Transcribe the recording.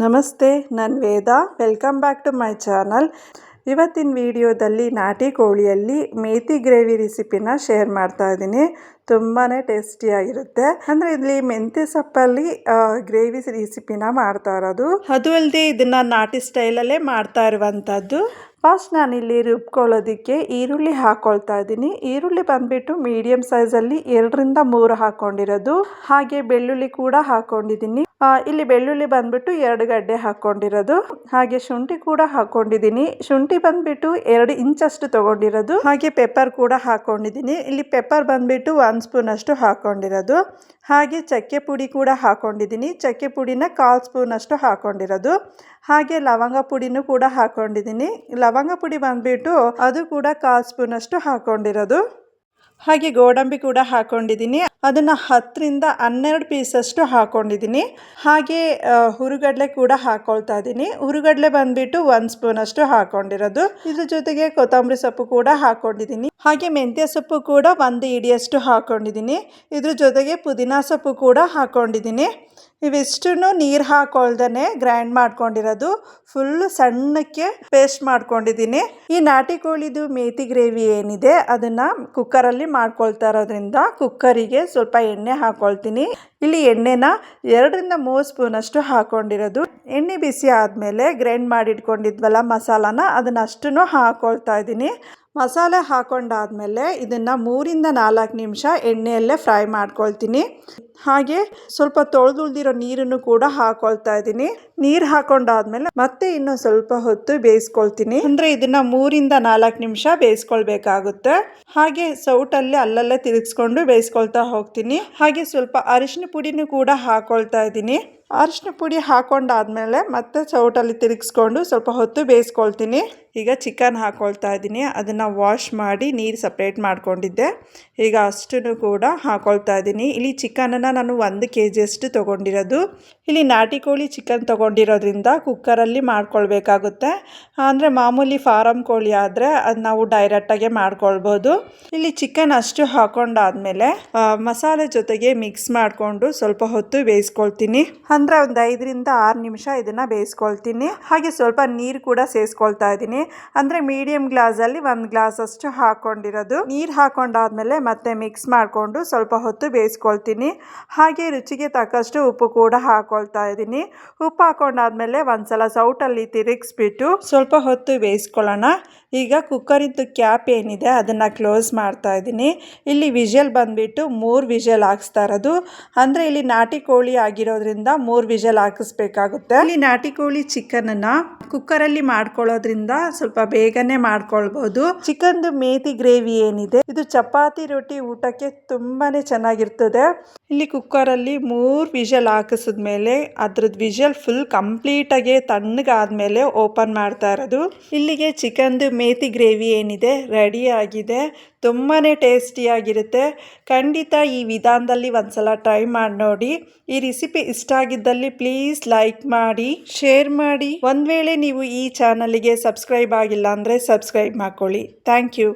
ನಮಸ್ತೆ ನಾನು Veda. Welcome back to my channel ಇವತ್ತಿನ ವಿಡಿಯೋದಲ್ಲಿ ನಾಟಿ ಕೋಳಿಯಲ್ಲಿ ಮೇತಿ ಗ್ರೇವಿ ರೆಸಿಪಿನ ಶೇರ್ ಮಾಡ್ತಾ ಇದ್ದೀನಿ. ತುಂಬಾ ಟೇಸ್ಟಿಯಾಗಿರುತ್ತೆ ಅಂದರೆ ಇಲ್ಲಿ ಮೆಂತ್ಯ ಸೊಪ್ಪಲ್ಲಿ ಗ್ರೇವಿ ರೆಸಿಪಿನ ಮಾಡ್ತಾ ಇರೋದು. ಅದು ಅಲ್ಲದೆ ಇದನ್ನು ನಾಟಿ ಸ್ಟೈಲಲ್ಲೇ ಮಾಡ್ತಾ ಇರುವಂಥದ್ದು ಫಸ್ಟ್ ನಾನಿಲ್ಲಿ ರುಬ್ಕೊಳ್ಳೋದಕ್ಕೆ ಈರುಳ್ಳಿ ಹಾಕ್ಕೊಳ್ತಾ ಇದ್ದೀನಿ. ಈರುಳ್ಳಿ ಬಂದುಬಿಟ್ಟು ಮೀಡಿಯಮ್ ಸೈಜಲ್ಲಿ ಎರಡರಿಂದ ಮೂರು ಹಾಕ್ಕೊಂಡಿರೋದು ಹಾಗೆ ಬೆಳ್ಳುಳ್ಳಿ ಕೂಡ ಹಾಕ್ಕೊಂಡಿದ್ದೀನಿ ಇಲ್ಲಿ ಬೆಳ್ಳುಳ್ಳಿ ಬಂದ್ಬಿಟ್ಟು ಎರಡು ಗಡ್ಡೆ ಹಾಕ್ಕೊಂಡಿರೋದು. ಹಾಗೆ ಶುಂಠಿ ಕೂಡ ಹಾಕ್ಕೊಂಡಿದ್ದೀನಿ. ಶುಂಠಿ ಬಂದ್ಬಿಟ್ಟು ಎರಡು ಇಂಚಷ್ಟು ತಗೊಂಡಿರೋದು. ಹಾಗೆ ಪೆಪ್ಪರ್ ಕೂಡ ಹಾಕ್ಕೊಂಡಿದ್ದೀನಿ. ಇಲ್ಲಿ ಪೆಪ್ಪರ್ ಬಂದ್ಬಿಟ್ಟು ಸ್ಪೂನ್ ಅಷ್ಟು ಹಾಕ್ಕೊಂಡಿರೋದು. ಹಾಗೆ ಚಕ್ಕೆ ಪುಡಿ ಕೂಡ ಹಾಕೊಂಡಿದ್ದೀನಿ ಚಕ್ಕೆ ಪುಡಿನ ಕಾಲು ಸ್ಪೂನ್ ಅಷ್ಟು ಹಾಕ್ಕೊಂಡಿರೋದು. ಹಾಗೆ ಲವಂಗ ಪುಡಿನೂ ಕೂಡ ಹಾಕೊಂಡಿದ್ದೀನಿ ಲವಂಗ ಪುಡಿ ಬಂದ್ಬಿಟ್ಟು ಅದು ಕೂಡ ಕಾಲು ಸ್ಪೂನ್ ಅಷ್ಟು ಹಾಕ್ಕೊಂಡಿರೋದು. ಹಾಗೆ ಗೋಡಂಬಿ ಕೂಡ ಹಾಕೊಂಡಿದ್ದೀನಿ. ಅದನ್ನು ಹತ್ತರಿಂದ ಹನ್ನೆರಡು ಪೀಸಷ್ಟು ಹಾಕೊಂಡಿದ್ದೀನಿ. ಹಾಗೆ ಹುರುಗಡಲೆ ಕೂಡ ಹಾಕೊಳ್ತಾ ಇದ್ದೀನಿ. ಹುರುಗಡಲೆ ಬಂದ್ಬಿಟ್ಟು ಒಂದು ಸ್ಪೂನ್ ಅಷ್ಟು ಹಾಕೊಂಡಿರೋದು. ಇದ್ರ ಜೊತೆಗೆ ಕೊತ್ತಂಬರಿ ಸೊಪ್ಪು ಕೂಡ ಹಾಕೊಂಡಿದ್ದೀನಿ. ಹಾಗೆ ಮೆಂತ್ಯ ಸೊಪ್ಪು ಕೂಡ ಒಂದು ಇಡಿಯಷ್ಟು ಹಾಕೊಂಡಿದ್ದೀನಿ. ಇದ್ರ ಜೊತೆಗೆ ಪುದೀನ ಸೊಪ್ಪು ಕೂಡ ಹಾಕೊಂಡಿದ್ದೀನಿ. ಇವಿಷ್ಟನ್ನು ನೀರು ಹಾಕೊಳ್ದೇ ಗ್ರೈಂಡ್ ಮಾಡ್ಕೊಂಡಿರೋದು. ಫುಲ್ಲು ಸಣ್ಣಕ್ಕೆ ಪೇಸ್ಟ್ ಮಾಡ್ಕೊಂಡಿದ್ದೀನಿ. ಈ ನಾಟಿ ಕೋಳಿದು ಮೇತಿ ಗ್ರೇವಿ ಏನಿದೆ, ಅದನ್ನು ಕುಕ್ಕರಲ್ಲಿ ಮಾಡ್ಕೊಳ್ತಾ ಇರೋದ್ರಿಂದ ಕುಕ್ಕರಿಗೆ ಸ್ವಲ್ಪ ಎಣ್ಣೆ ಹಾಕ್ಕೊಳ್ತೀನಿ ಇಲ್ಲಿ ಎಣ್ಣೆನ ಎರಡರಿಂದ ಮೂರು ಸ್ಪೂನಷ್ಟು ಹಾಕ್ಕೊಂಡಿರೋದು ಎಣ್ಣೆ ಬಿಸಿ ಆದಮೇಲೆ ಗ್ರೈಂಡ್ ಮಾಡಿ ಇಟ್ಕೊಂಡಿದ್ವಲ್ಲ ಮಸಾಲಾನ, ಅದನ್ನ ಅಷ್ಟನ್ನು ಹಾಕೊಳ್ತಾ ಇದ್ದೀನಿ. ಮಸಾಲೆ ಹಾಕೊಂಡಾದಮೇಲೆ ಇದನ್ನು ಮೂರಿಂದ ನಾಲ್ಕು ನಿಮಿಷ ಎಣ್ಣೆಯಲ್ಲೇ ಫ್ರೈ ಮಾಡ್ಕೊಳ್ತೀನಿ. ಹಾಗೆ ಸ್ವಲ್ಪ ತೊಳೆದುಳ್ದಿರೋ ನೀರನ್ನು ಕೂಡ ಹಾಕೊಳ್ತಾ ಇದ್ದೀನಿ. ನೀರು ಹಾಕೊಂಡಾದ್ಮೇಲೆ ಮತ್ತೆ ಇನ್ನೂ ಸ್ವಲ್ಪ ಹೊತ್ತು ಬೇಯಿಸ್ಕೊಳ್ತೀನಿ. ಅಂದರೆ ಇದನ್ನು ಮೂರಿಂದ ನಾಲ್ಕು ನಿಮಿಷ ಬೇಯಿಸ್ಕೊಳ್ಬೇಕಾಗುತ್ತೆ. ಹಾಗೆ ಸೌಟಲ್ಲಿ ಅಲ್ಲಲ್ಲೇ ತಿರುಗಿಸ್ಕೊಂಡು ಬೇಯಿಸ್ಕೊಳ್ತಾ ಹೋಗ್ತೀನಿ. ಹಾಗೆ ಸ್ವಲ್ಪ ಅರಿಶಿನ ಪುಡಿನೂ ಕೂಡ ಹಾಕೊಳ್ತಾ ಇದ್ದೀನಿ. ಅರಿಶಿನ ಪುಡಿ ಹಾಕೊಂಡಾದ್ಮೇಲೆ ಮತ್ತೆ ಸೌಟಲ್ಲಿ ತಿರುಗಿಸ್ಕೊಂಡು ಸ್ವಲ್ಪ ಹೊತ್ತು ಬೇಯಿಸ್ಕೊಳ್ತೀನಿ. ಈಗ ಚಿಕನ್ ಹಾಕೊಳ್ತಾ ಇದ್ದೀನಿ. ಅದನ್ನು ವಾಶ್ ಮಾಡಿ ನೀರು ಸಪ್ರೇಟ್ ಮಾಡ್ಕೊಂಡಿದ್ದೆ. ಈಗ ಅಷ್ಟನ್ನು ಕೂಡ ಹಾಕ್ಕೊಳ್ತಾ ಇದ್ದೀನಿ. ಇಲ್ಲಿ ಚಿಕನನ್ನು ನಾನು ಒಂದು ಕೆ ಜಿಯಷ್ಟು ತೊಗೊಂಡಿರೋದು. ಇಲ್ಲಿ ನಾಟಿ ಕೋಳಿ ಚಿಕನ್ ತೊಗೊಂಡಿರೋದ್ರಿಂದ ಕುಕ್ಕರಲ್ಲಿ ಮಾಡ್ಕೊಳ್ಬೇಕಾಗುತ್ತೆ. ಅಂದರೆ ಮಾಮೂಲಿ ಫಾರಮ್ ಕೋಳಿ ಆದರೆ ಅದು ನಾವು ಡೈರೆಕ್ಟಾಗೆ ಮಾಡ್ಕೊಳ್ಬೋದು. ಇಲ್ಲಿ ಚಿಕನ್ ಅಷ್ಟು ಹಾಕೊಂಡಾದ್ಮೇಲೆ ಮಸಾಲೆ ಜೊತೆಗೆ ಮಿಕ್ಸ್ ಮಾಡಿಕೊಂಡು ಸ್ವಲ್ಪ ಹೊತ್ತು ಬೇಯಿಸ್ಕೊಳ್ತೀನಿ. ಅಂದರೆ ಒಂದು ಐದರಿಂದ ಆರು ನಿಮಿಷ ಇದನ್ನು ಬೇಯಿಸ್ಕೊಳ್ತೀನಿ. ಹಾಗೆ ಸ್ವಲ್ಪ ನೀರು ಕೂಡ ಸೇರಿಸ್ಕೊಳ್ತಾ ಇದ್ದೀನಿ. ಅಂದರೆ ಮೀಡಿಯಮ್ ಗ್ಲಾಸಲ್ಲಿ ಒಂದು ಗ್ಲಾಸ್ ಅಷ್ಟು ಹಾಕೊಂಡಿರೋದು. ನೀರು ಹಾಕೊಂಡಾದ್ಮೇಲೆ ಮತ್ತೆ ಮಿಕ್ಸ್ ಮಾಡಿಕೊಂಡು ಸ್ವಲ್ಪ ಹೊತ್ತು ಬೇಯಿಸ್ಕೊಳ್ತೀನಿ. ಹಾಗೆ ರುಚಿಗೆ ತಕ್ಕಷ್ಟು ಉಪ್ಪು ಕೂಡ ಹಾಕೊಳ್ತಾ ಇದ್ದೀನಿ. ಉಪ್ಪು ಹಾಕೊಂಡಾದ್ಮೇಲೆ ಒಂದ್ಸಲ ಸೌಟಲ್ಲಿ ತಿರುಗಿಸ್ಬಿಟ್ಟು ಸ್ವಲ್ಪ ಹೊತ್ತು ಬೇಯಿಸ್ಕೊಳ್ಳೋಣ. ಈಗ ಕುಕ್ಕರಿದ್ದು ಕ್ಯಾಪ್ ಏನಿದೆ ಅದನ್ನು ಕ್ಲೋಸ್ ಮಾಡ್ತಾ ಇದ್ದೀನಿ. ಇಲ್ಲಿ ವಿಷಲ್ ಬಂದುಬಿಟ್ಟು ಮೂರು ವಿಷಲ್ ಹಾಕ್ಸ್ತಾ ಇರೋದು. ಅಂದರೆ ಇಲ್ಲಿ ನಾಟಿ ಕೋಳಿ ಆಗಿರೋದ್ರಿಂದ ಮೂರು ವಿಷಲ್ ಹಾಕಿಸ್ಬೇಕಾಗುತ್ತೆ. ಇಲ್ಲಿ ನಾಟಿ ಕೋಳಿ ಚಿಕನನ್ನು ಕುಕ್ಕರಲ್ಲಿ ಮಾಡ್ಕೊಳ್ಳೋದ್ರಿಂದ ಸ್ವಲ್ಪ ಬೇಗನೆ ಮಾಡ್ಕೊಳ್ಬೋದು. ಚಿಕನ್ದು ಮೇತಿ ಗ್ರೇವಿ ಏನಿದೆ, ಇದು ಚಪಾತಿ ರೊಟ್ಟಿ ಊಟಕ್ಕೆ ತುಂಬಾನೇ ಚೆನ್ನಾಗಿರ್ತದೆ. ಇಲ್ಲಿ ಕುಕ್ಕರಲ್ಲಿ ಮೂರು ವಿಷಲ್ ಹಾಕಿಸಿದ್ಮೇಲೆ ಅದ್ರದ್ದು ವಿಷಲ್ ಫುಲ್ ಕಂಪ್ಲೀಟಾಗಿ ತಣ್ಣಗಾದ್ಮೇಲೆ ಓಪನ್ ಮಾಡ್ತಾ ಇರೋದು. ಇಲ್ಲಿಗೆ ಚಿಕನ್ದು ಮೇತಿ ಗ್ರೇವಿ ಏನಿದೆ ರೆಡಿ ಆಗಿದೆ. ತುಂಬಾ ಟೇಸ್ಟಿಯಾಗಿರುತ್ತೆ ಖಂಡಿತ ಈ ವಿಧಾನದಲ್ಲಿ ಒಂದ್ಸಲ ಟ್ರೈ ಮಾಡಿ ನೋಡಿ. ಈ ರೆಸಿಪಿ ಇಷ್ಟ ಆಗಿದ್ದಲ್ಲಿ ಪ್ಲೀಸ್ ಲೈಕ್ ಮಾಡಿ ಶೇರ್ ಮಾಡಿ. ಒಂದು ವೇಳೆ ನೀವು ಈ ಚಾನಲಿಗೆ ಸಬ್ಸ್ಕ್ರೈಬ್ ಆಗಿಲ್ಲ ಅಂದರೆ ಸಬ್ಸ್ಕ್ರೈಬ್ ಮಾಡ್ಕೊಳ್ಳಿ. Thank you